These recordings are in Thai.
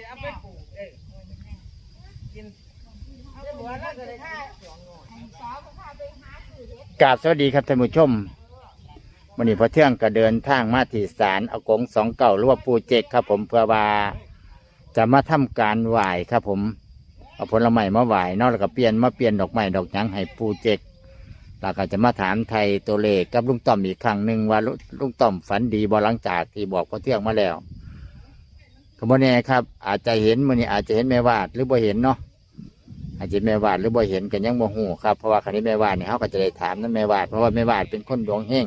สิเอาไปปลูกเออกินเดี๋ยวบัวแล้วก็ได้ท่าสองหน่อยกราบสวัสดีครับท่านผู้ชมวันนี้พอเที่ยงก็เดินทางมาที่ศาลอากงสองเก่าหรือว่าปูเจกครับ ผมเพื่อว่าจะมาทำการไหว้ครับผมเอาผลไม้มาไหว้นอกแล้วก็เปลี่ยนมาเปลี่ยนดอกไม้ดอกหยังให้ปูเจกแล้วก็จะมาถามไทยตัวเลขกับลุงต่อมอีกครั้งหนึ่งว่าลุลุงต่อมฝันดีบ่หลังจากที่บอกพอเที่ยงมาแล้ว ก็บ่แน่ครับ อาจจะเห็นมันนี้อาจจะเห็นแม่วาดหรือบ่เห็นเนาะอาจจะแม่วาดหรือบ่เห็นกันยังบ่ฮู้ครับเพราะว่าครั้นี้แม่วาดเนี่ยเขาก็จะได้ถามนั่นแม่วาดเพราะว่าแม่วาดเป็นคนดวงเฮง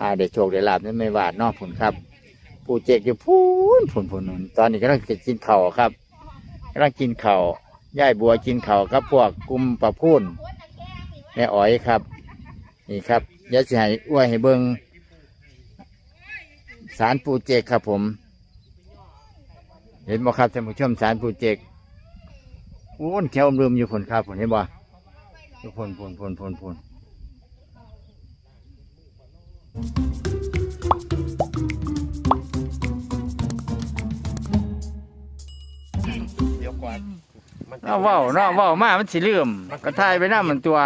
อ่าได้โชคได้ลาบนั่นแม่วาดเนอกผลครับปู่เจกอยู่พูนพูนพูนตอนนี้กำลังกินเข้าครับกำลังกินเข้าย่ายบัวกินเข้ากับพวกกลุ่มปะพูนแม่อ๋อยครับ นี่ครับเดี๋ยวจะให้อ้วยให้เบิงสารปู่เจกครับผม เห็นบ่ครับท่านผู้ชมสารปู่เจกโอ้นแควลืมอยู่ผลครับผลเห็นบ่ทุกคนผลผลผลผลเอาเว้าเนาะเว้ามามันสิลืมก็ทายไปน้ำมันตัว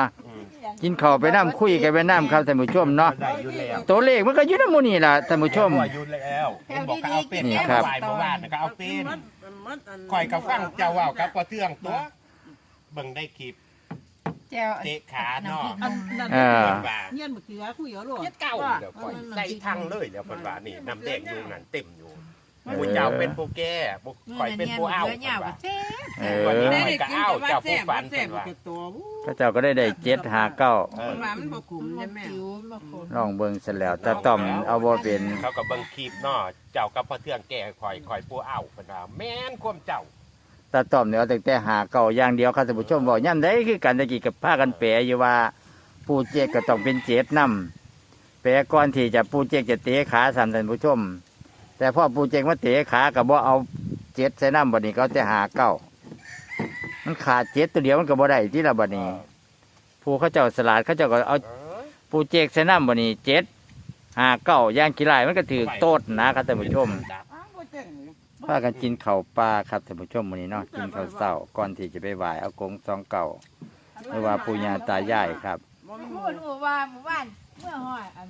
กินข้าวไปน้ำคุยกันไปน้ำครับท่านผู้ชมเนาะได้อยู่แล้วตัวเลขมันก็อยู่น้ำหมูนี่ล่ะท่านผู้ชมว่าอยู่แล้วผมบอกเขาเอาเป็นนี่ครับ ฝ่ายบ่ว่านะก็เอาเป็นคอยกับฟังเจ้าว่าวกับปะเทืองตัวเบิ่งได้คลิปแจ้วเตะขาเนาะเออเพิ่นว่าเงี้ยนมะเขือคุยเอาหลวงเฮ็ดเก่าเดี๋ยวคอยได้ทั้งเลยเดี๋ยวเพิ่นว่านี่น้ำแดงอยู่นั่นเต็มอยู่ ผู้เจ้าเป็นผู้แก่ผู้คอยเป็นผู้เอาเพิ่นว่าเอวันนี้อคอยก็เอาเจ้าผู้ฝันเพิ่นว่าตัวพระเจ้าก็ได้ได้เจ็ดหาเก้าเออว่ามันบ่คุ้มใช่ไหมลองเบิ่งเสร็จแล้วแต่ต้อมเอาบ่เป็นเขาก็เบิ่งคลิปเนาะเจ้ากับปะเทืองแก่คอยคอยผู้เอาเพิ่นว่าแม่นความเจ้าตาต้อมเนี่ยเอาแต่แต่หาเก่าอย่างเดียวครับท่านผู้ชมบอกย่ำได้คือกันตะกี้กับผ้ากันแปรอยู่ว่าปูเจกก็ต้องเป็นเจ็ดนำแปรก่อนที่จะปูเจกจะเตะขาสามท่านผู้ชม แต่พอปูเจกมาเตะขากับบ่เอาเจ็ดใส่น้ำบัดนี้เขาจะหาเก้ามันขาดเจ็ดตัวเดียวมันก็บ่ได้ที่ละบัดนี้ผู้เขาเจ้าสลัดเขาเจ้าก็เอาเออปูเจกใส่น้ำบัดนี้เจ็ดหาเก้าย่างกี่ไรมันก็ถือโต๊ดนะครับท่านผู้ชมพากันกินข้าวปลาครับท่านผู้ชมวันนี้เนาะกินข้าวเสาก่อนที่จะไปไหว้เอากงซองเก่าหรือว่าปู่ย่าตายายครับพูดว่าเมื่อวานเมื่อห้อยอัน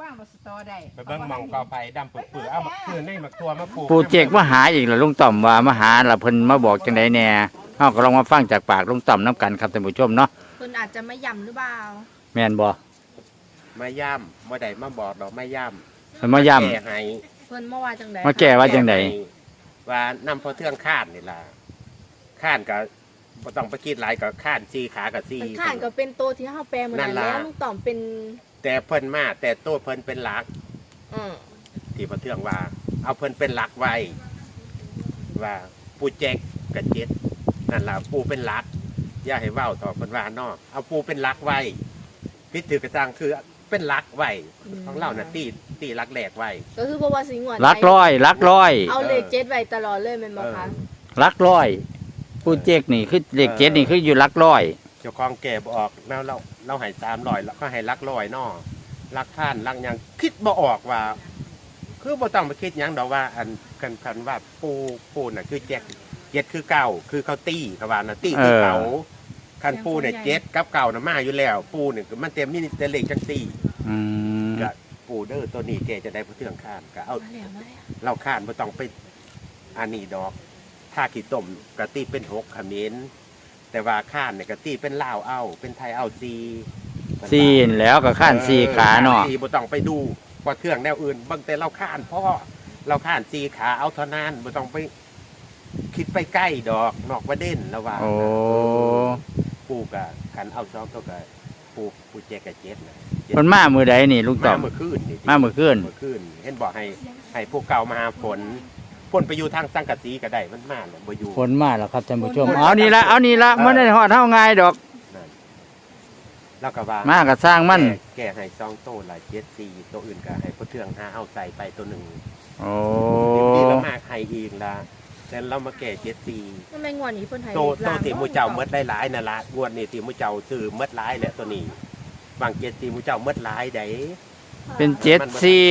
ว่างบสตอได้ไปเบิ่งหมองกอไผ่ดำเปื่อยๆเอามาคือในหมักตัวมาปลูกปู่เจกมาหาอีกเหรอลุงต่อมว่ามาหาละเพิ่นมาบอกจังไดแหน่เฮาก็ลองมาฟังจากปากลุงต่อมน้กันครับท่านผู้ชมเนาะคุณอาจจะไม่ย่ำหรือเปล่าแม่นบ่มาย่ำมาได้มาบอกดอกมาย่เพิ่นมาย้ำ แก้ให้เพิ่นเมื่อวานจังไดมาแก้ว่าจังได ว่านำพอเทืองข้านนี่ล่ะข้านก็บ่ต้องไปคิดหลายก็ข้านซีขากับซีมันข้านก็เป็นตัวที่เฮาแปลเหมือนนั่กันนล่ะ แล้วลุงต่อมเป็น แต่เพิ่นมาแต่ตัวเพิ่นเป็นหลัก อืมที่พอเทืองว่า เอาเพิ่นเป็นหลักไว้ ว่าปูแจกกับเจ็ดนั่นล่ะปูเป็นหลัก อย่าให้เว้าต่อเพิ่นว่าเนาะเอาปูเป็นหลักไว้พิถือกระจังคือเป็นหลักไว้ของเราน่ะตีตีหลักแหลกไว้ ก็คือเพราะว่าสิงหวนลักร้อย ลักร้อยเอาเลขเจ็ดไว้ตลอดเลยแม่นบ่คะลักร้อย ปู่เจกนี่คือเลขเจ็ดนี่คืออยู่ลักร้อย เจ้าของแก่บออกแล้วเราเราให้สามร้อยแล้วก็ให้หลักร้อยเนอลักท่านลักหยังคิดบ่ออกว่า คือบ่ต้องไปคิดหยังดอกว่า อันกันคันว่าปูปูน่ะคือแจ็คเจ็ดคือเก่าคือเขาตีเขาว่าน่ะตีคือเขาคันปูเนี่ยเจ็ดกับเก่าน่ะมาอยู่แล้ว ปูเนี่ยมันเต็มมินิเตเลขจังตีอืมก็ปูเด้อตัวนี้แกจะได้ผู้เทืองข้านก็เอามาแล้วมาแล้วเราข้านบ่ต้องไปอันนี้ดอก ถ้าขี้ต้มกะตีเป็นหกเขมิ้น แต่ว่าข้านเนี่ยกะตีเป็นลาวเอา เป็นไทยเอาซีซีนแล้วก็ข้านซีขาเนาะซีบ่ต้องไปดูว่าเครื่องแนวอื่นบางแต่เราข้านพ่อเราข้านซีขาเอาเท่านั้นบ่ต้องไปคิดไปใกล้ดอกนอกประเด็นแล้วว่าโอ้ปลูกอะกันเอาซ้อมเท่ากับปลูกปลูกแจกกะเจ็ดนะมันมามือใดนี่ลุงต่อมามเมื่อคืนนี่มามื้อคืนเมื่อคืนเห็นบอกให้ให้พวกเก่ามาหาฝน ฝนไปอยู่ทางสังกะสีก็ได้มันมาแล้วบ่อยู่ ฝนมาแล้วครับท่านผู้ชม เอานี่ละเอานี่ละมันได้หอดเท่าง่ายดอกนั่นแล้วก็ว่ามาก็สร้างมัน แก่แก่ให้ซองโตหลายเจ็ดสี่ตัวอื่นก็ให้พวกเทืองหาเอาใส่ไปตัวหนึ่งโอ้ที่เรามาให้อีกละแต่เรามาแก่เจ็ดสี่ทำไมงวดนี้เพิ่นให้โตเลขโตล่างตีมูเจ้าเมดได้หลายนั่นละงวดนี้ตีมูเจ้าซื้อเมดหลายแหละตัวนี้ บางเจ็ดตีมูเจ้าเมดหลายได้ เป็นเจ็ดสี่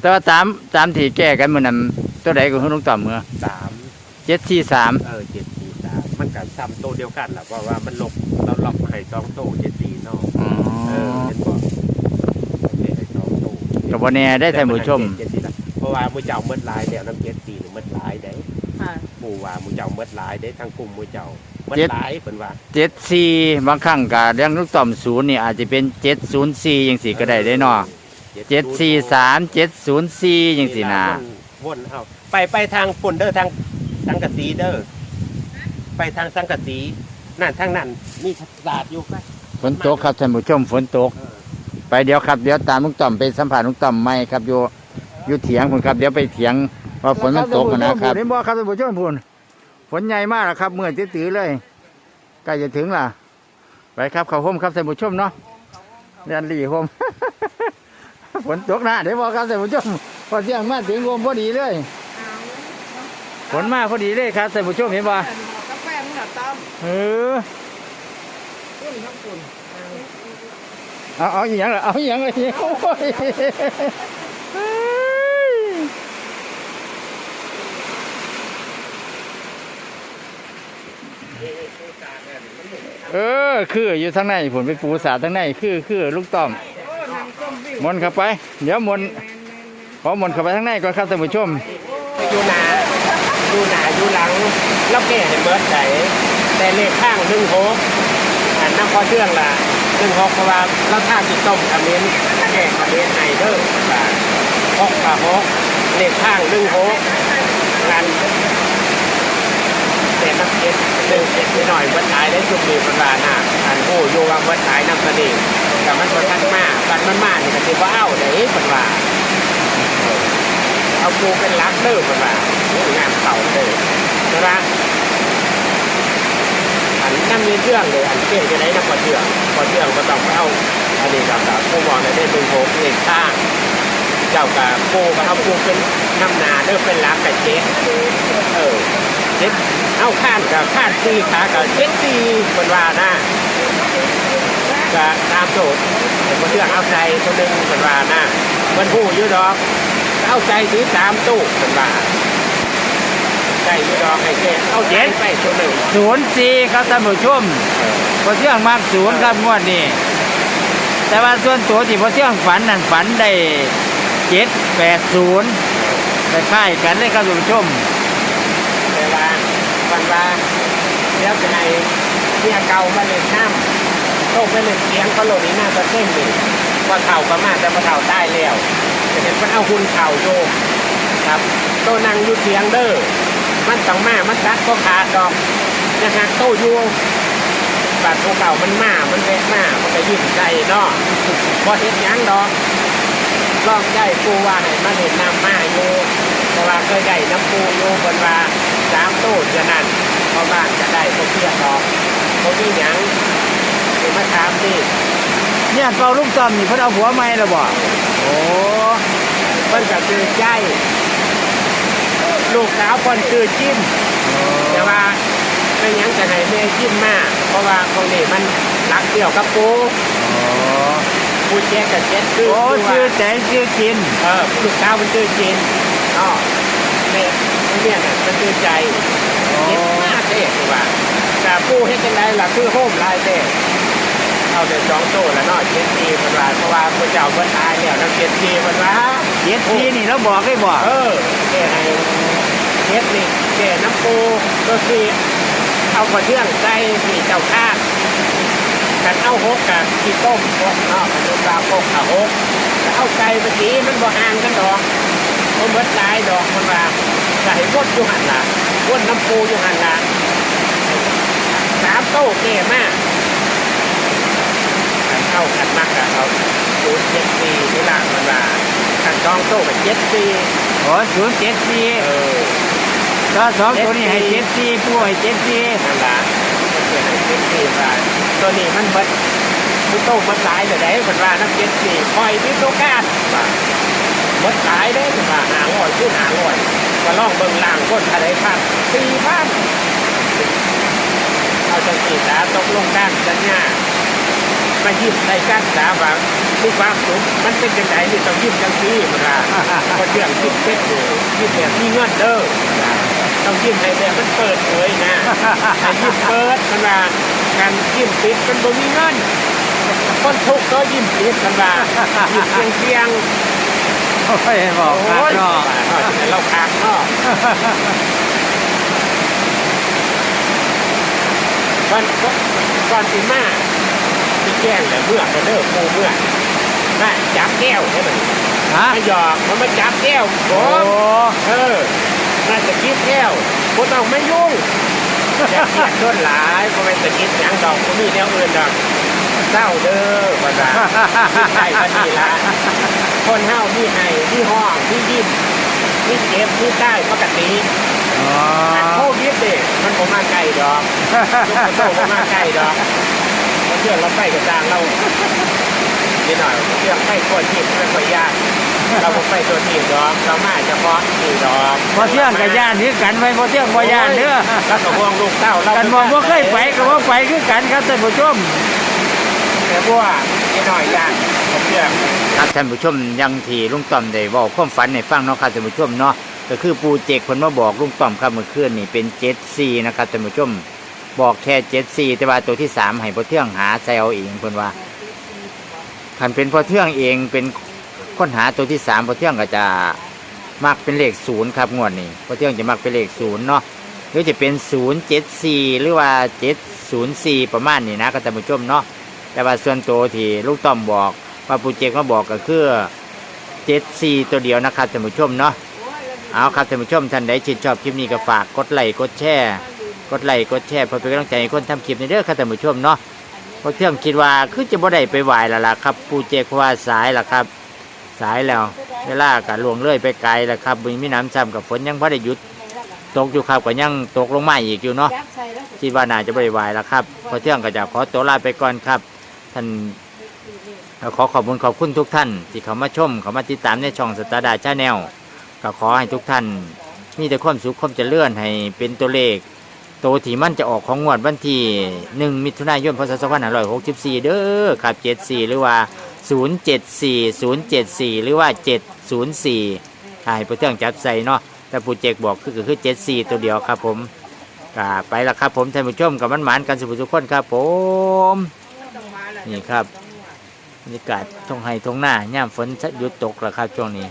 แต่ว่าตามตามที่แก้กันมันนั้นตัวใดก็คือลุงต่อมเมื่อสามเจ็ดสี่สามเออเจ็ดสี่สามมันกับซ้ำโตเดียวกันแหละเพราะว่ามันลบเราล็อกให้สองโตเจ็ดสี่เนาะอ๋อ เออเห็นบ่เจ็ดให้สองโตกับวันนี้ได้ท่านผู้ชม เจ็ดสี่ละเพราะว่ามูเจ้าเมดลายแล้วน้ำเจ็ดสี่นี่เมดลายได้ค่ะปูว่ามูเจ้าเมดลายได้ทางกลุ่มมูเจ้าเมดเจ็ดลายเป็นว่าเจ็ดสี่บางครั้งกับเรื่องลูกต่อมศูนย์นี่อาจจะเป็นเจ็ดศูนย์สี่ยังสี่ก็ได้ได้เนาะ เจ็ดสี่สามเจ็ดศูนย์สี่ยังสี่นะวนเอาไปไปทางปุ่นเด้อทางสังกะสีเด้อไปทางสังกะสีนั่นทางนั้นมีศาสตร์อยู่ไปฝนตกครับท่านผู้ชมฝนตก ไปเดี๋ยวครับเดี๋ยวตามลุงต่อมไปสัมผัสลุงต่อมไม่ครับอยู่อยู่เถียงผมครับ เดี๋ยวไปเถียงว่าฝนมันตกนะครับเห็นบ่ครับท่านผู้ชมพูนฝนใหญ่มากแล้วครับเมื่อตื้อๆเลยใกล้จะถึงล่ะ ไปครับเข้าห่มครับท่านผู้ชมเนาะเรียนหลีห่ม ฝนตกหนะเดี๋ยวบอกครับท่านผู้ชมพอเที่ยงมาถึงห่มพอดีเลยฝนมาพอดีเลยครับท่านผู้ชมเห็นบ่กาแฟมึงอะต้อมเออขึ้นน้ำปุ่นเอาเอาอีหยังล่ะเอาอีหยังเลยโอ้ยเออ คืออยู่ทางในผลไปปูสาทางในคือคือลูกต้อม มนเข้าไป เดี๋ยวมนต์ขอมนเข้าไปทางในก่อนครับท่านผู้ชมอยู่หนาอยู่หนาอยู่หลังแล้วแก่เห็นเบิร์ดใจแต่เลขข้างหนึ่งหกอันน้ำพอเชื่องละหนึ่งหกเพราะว่าเราท่าจิตต้มคาเมนแก่คาเมนไฮเดอร์หกกับหกเลขข้างหนึ่งหกงาน หนึ่งเจ็ดนิดหน่อยวัดท้ายได้ชุมมีประมาณน่ะอันโอ้โยว่าวัดท้ายนำเสน่ห์แต่มันประทัดมากกันมันมากนี่ก็ถือว่าเอ้าเดี๋ยวเป็นว่าเอาปูเป็นลักเด้อเป็นว่าโอ้ยงานเก่าเด้อใช่ปะอันนั่นมีเรื่องเลยอันเก่งจะได้นักกว่าเชื่องกว่าเชื่องก็ต้องเอาอันนี้กับกับผู้บอกในได้เป็นโหกเอกข้างเจ้ากับปูก็เอาปูเป็นน้ำนาเด้อเป็นลักกับเจ็ดเออ เจ็ดเอาข้านกับข้านซีขากับเจ็ดซีเป็นว่านะก็ตามโจทย์เป็นเรื่องเอาใจตัวหนึ่งเป็นว่านะมันหูอยู่ดอกเอาใจถือสามตู้เป็นว่าใจอยู่ดอกไอ้เจ๊เอาเจ็ดไปตัวหนึ่งศูนย์สี่ครับท่านผู้ชมพอเที่ยงมากศูนย์ครับงวดนี้แต่ว่าส่วนตัวที่พอเที่ยงฝันนั่นฝันได้เจ็ดแปดศูนย์คล้ายๆกันเลยครับท่านผู้ชมแต่ว่า วันว่าแล้วจะให้เมียเก่ามาเล่นน้ำโตไปเล่นเสียงเขาโหลดนี่น่าจะเต้นดิว่าเข่าก็มาแต่ว่าเข่าได้แล้วจะเห็นมันเอาหุ่นเข่าโยกครับโตนั่งอยู่เสียงเด้อมันต้องมามันตัดก็ขาดดอกนะฮะโตอยู่บาดตัวเก่ามันมามันเวะมามันก็ยิ้มใจเนาะพอเห็นยังดอกลองใจปูว่าให้มาเห็นน้ำมาอยู่ ราะว่าเคยได้น้ำปูอยู่บนว่าสามตู้จะนั่นเพราะบ้านจะได้ก็เพียงดอกเขามีหยังเดี๋ยวมาถามดิเนี่ยเป่าลูกตอมนี่เพิ่นเอาหัวไม้แล้วบ่โอ้เพิ่นก็คือใจลูกสาวเพิ่นคือจิ้มแต่ว่าเป็นหยังจะให้แม่จิ้มมากเพราะว่าคนนี้มันรักเดี่ยวกับปูโอ้ปูแจ๊กกับเจ็ดคือโอ้คือว่า ชื่อแสงชื่อกิน เออลูกสาวมันชื่อจิน อ๋อแม่เนี่ยน่ะมันชื่อใจเจ็บมากเด้คือว่าแต่ปูเฮ็ดจังไดล่ะคือโฮมลายเด้เอาแต่สองโตแล้วเนาะเจ็ดปีเพิ่นว่าเพราะว่าพระเจ้าเพิ่นตายแล้วแล้วเจ็ดปีเพิ่นว่าเจ็ดทีนี่เราบอกได้บ่เออแก่ให้เฮ็ดนี่แก่น้ำปูก็คือเอากระเดื่องใส่ที่เจ้าข้างกันเอาหกกับที่ต้มหกเนาะกันดูปลาหกกับหกเอาไก่ไปสีมันบ่ห่างกันดอก มันเบิดหลายดอกมันว่าไก่วดอยู่หันละวดน้ำปูอยู่หันละสามโต๊ะแก่มากกันเข้ากันมากกับเอาศูนย์เจ็ดสี่ที่ล่างมันว่ากันจองโต๊ะกับเจ็ดสี่โอ้ศูนย์เจ็ดสี่เออก็สองตัวนี้ให้เจ็ดสี่ผู้ให้เจ็ดสี่นั่นละมันเป็นไอ้เจ็ดสี่ว่าตัวนี้มันเบิดมันโตมันหลายเลยได้คนว่านักเจ็ดสี่คอยวิโตการว่าเบิดหลายได้คนว่าหาร้อยขึ้นหาร้อยมาล่องเบิ่งล่างคนอะไรพันสี่พันเอาจังสี่ตาตกลงกันสัญญามายิ้มใส่กันสาว่ามีความสุขมันเป็นจังไดนี่ต้องยิ้มจังซี่มันว่าเพราะเรื่องยิ้มเป็นยิ้มแบบมีเงินเด้อต้องยิ้มให้แบบมันเปิดเผยนะยิ้มเปิดมันว่าการยิ้มปิดมันบ่มีเงินคนทุกข์ก็ยิ้มปิดมันว่ายิ้มเพียงเพียง อ้ยบอกครับโอ้ยเนาะเราขาดเนาะวันวันสิมาที่แจ้งเลยเมื่อก็เลิกปูเมื่อน่าจับแก้วใช่ไหมฮะมาหยอกมันมาจับแก้วโอ้โอ้เออน่าจะคิดแก้วกูต้องไม่ยุ่งอย่าเกลียดต้นหลายก็ไม่จะคิดหยังดอกกูมีแนวอื่นดอกเศร้าเด้อภาษาคิดไทยก็ดีละ คนเฮามีไห้มีห้องมียิ้มมีเจ็บมีได้ปกติอ๋อแต่โควิดเด็กมันบ่มาใกล้ดอกลูกกระโตบ่มาใกล้ดอกเราเชื่อเราไปกับจางเรานิดหน่อยเรื่องไปคนที่ไม่ค่อยยากเราบ่ไปตัวที่ดอกเรามาเฉพาะที่ดอกพอเที่ยงกับย่านนี้กันไว้พอเที่ยงบ่ย่านเด้อแล้วก็ห่วงลูกเต้าเรากันบอกว่าเคยไปก็ว่าไปคือกันครับท่านผู้ชมแต่พวกนิดหน่อยยาก ผมเชื่อครับท่านผู้ชมยังที่ลุงต้อมได้บอกความฝันให้ฟังเนาะครับท่านผู้ชมเนาะก็คือปูเจกคนมาบอกลุงต้อมครับเมื่อคืนนี่เป็นเจ็ดซีนะครับท่านผู้ชมบอกแค่เจ็ดซีแต่ว่าตัวที่สามให้พอเที่ยงหาใส่เอาเองเพิ่นว่าคันเป็นพอเที่ยงเองเป็นค้นหาตัวที่สามพอเที่ยงก็จะมักเป็นเลขศูนย์ครับงวดนี้พอเที่ยงจะมักเป็นเลขศูนย์เนาะหรือจะเป็นศูนย์เจ็ดสี่หรือว่าเจ็ดศูนย์สี่ประมาณนี้นะครับท่านผู้ชมเนาะแต่ว่าส่วนตัวที่ลูกต้อมบอก ว่าปูเจกมาบอกก็คือเจ็ดสี่ตัวเดียวนะครับท่านผู้ชมเนาะเอาครับท่านผู้ชมท่านใดชื่นชอบคลิปนี้ก็ฝากกดไลค์กดแชร์กดไลค์กดแชร์เพื่อเป็นกำลังใจให้คนทำคลิปในเด้องครับท่านผู้ชมเนาะเพราะเที่ยงคิดว่าคือจะบ่ได้ไปไหวแล้วล่ะครับ ปูเจกเพราะว่าสายล่ะครับ สายแล้วเวลาก็ล่วงเลยไปไกลแล้วครับมีน้ำซ้ำกับฝนยังพอได้หยุดตกอยู่ครับก็ยังตกลงมาอีกอยู่เนาะคิดว่าน่าจะบริวายแล้วครับพอเที่ยงก็จะขอตัวลาไปก่อนครับ ท่าน ขอขอบคุณขอบคุณทุกท่าน ที่เขามาชมเขามาติดตามในช่องสตาร์ดาชาแนลก็ขอให้ทุกท่าน มีแต่ความสุขความเจริญให้เป็นตัวเลขโตวที่มันจะออกของงวดวันที่หนึ่งมิถุนายนพศ2564 เด้อครับ 74 หรือว่า 074 074 หรือว่า 704ถ้าให้เที่ยงจับใส่เนาะแต่ปูเจกบอกคือคือ 74 ตัวเดียวครับผมก็ไปแล้วครับผมท่านผู้ชมกับมันหมานกันสุขทุกคนครับผม นี่ครับ บรรยากาศทงไห้ทงหน้าย่ามฝนหยุดตกแล้วครับช่วงนี้